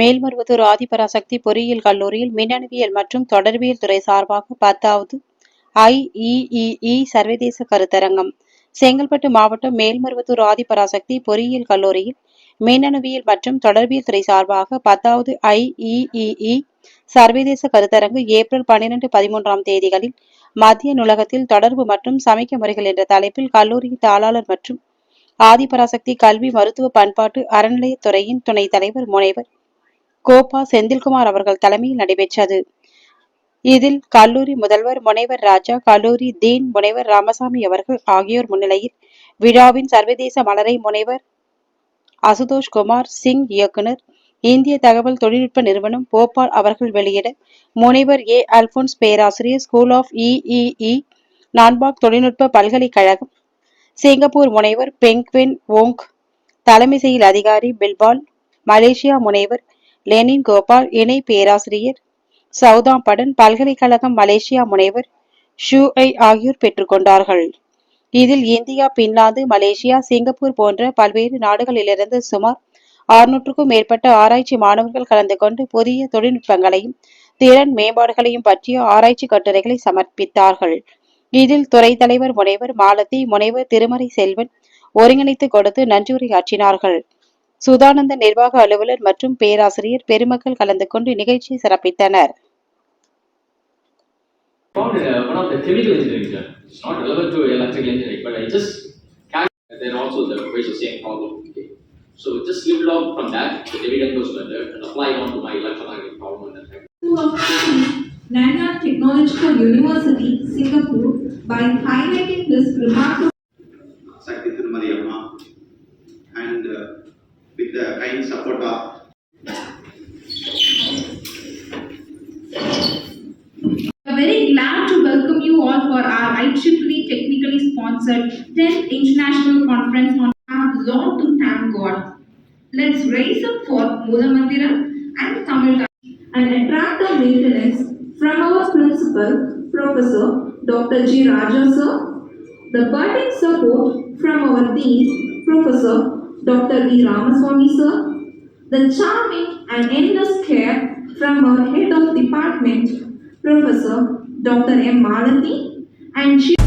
மேல்மருவத்தூர் ஆதிபராசக்தி பொறியியல் கல்லூரியில் மின்னணுவியல் மற்றும் தொடர்பியல் துறை சார்பாக பத்தாவது ஐஇஇஇ சர்வதேச கருத்தரங்கம். செங்கல்பட்டு மாவட்டம் மேல்மருவத்தூர் ஆதிபராசக்தி பொறியியல் கல்லூரியில் மின்னணுவியல் மற்றும் தொடர்பியல் துறை சார்பாக பத்தாவது ஐஇஇஇ சர்வதேச கருத்தரங்கு ஏப்ரல் பன்னிரண்டு பதிமூன்றாம் தேதிகளில் மத்திய நூலகத்தில் தொடர்பு மற்றும் சமைக்க முறைகள் என்ற தலைப்பில் கல்லூரி தாளாளர் மற்றும் ஆதிபராசக்தி கல்வி மருத்துவ பண்பாட்டு அறநிலையத்துறையின் துணைத் தலைவர் முனைவர் கோபா செந்தில்குமார் அவர்கள் தலைமையில் நடைபெற்றது. இதில் கல்லூரி முதல்வர் முனைவர் ராஜா கல்லூரி தீன் முனைவர் ராமசாமி அவர்கள் ஆகியோர் முன்னிலையில் விழாவின் சர்வதேச மலரை முனைவர் அசுதோஷ் குமார் சிங் இயக்குனர் இந்திய தகவல் தொழில்நுட்ப நிறுவனம் போபால் அவர்கள் வெளியிட முனைவர் ஏ. அல்போன்ஸ் பேராசிரியர் ஸ்கூல் ஆஃப் இஇஇ நான்பாக் தொழில்நுட்ப பல்கலைக்கழகம் சிங்கப்பூர் முனைவர் பெங்க்வின் ஓங் தலைமை செயல் அதிகாரி பில்பால் மலேசியா முனைவர் லெனின் கோபால் இணை பேராசிரியர். சவுதாம்படன் பல்கலைக்கழகம் மலேசியா முனைவர் ஷூஐ ஆகியோர் பெற்றுக்கொண்டார்கள் இதில் இந்தியா பின்லாந்து மலேசியா சிங்கப்பூர் போன்ற பல்வேறு நாடுகளிலிருந்து சுமார் அறுநூற்றுக்கும் மேற்பட்ட ஆராய்ச்சி மாணவர்கள் கலந்து கொண்டு புதிய தொழில்நுட்பங்களையும் திறன் மேம்பாடுகளையும் பற்றிய ஆராய்ச்சி கட்டுரைகளை சமர்ப்பித்தார்கள். இதில் துறை தலைவர் முனைவர் மாலதி முனைவர் திருமறை செல்வன் ஒருங்கிணைத்து கொடுத்து நன்றியுரையாற்றினார்கள் சுதானந்த நிர்வாக அலுவலர் மற்றும் பேராசிரியர் பெருமக்கள் கலந்து கொண்டு நிகழ்ச்சியை சிறப்பித்தனர் uh. So just lift it out from that, the David Enclosed method, and apply it onto my electromagnetic problem and Science, Nanyang Technological University, Singapore, by highlighting this remarkable technically sponsored 10th International Conference on Have to Thank God. Let's raise up for Mandiram and Tamil and attract the maintenance from our principal, Professor Dr. G. Raja sir, the budding support from our dean, Professor Dr. V. Ramaswamy sir, the charming and endless care from our head of department, Professor Dr. M. Malati, and chief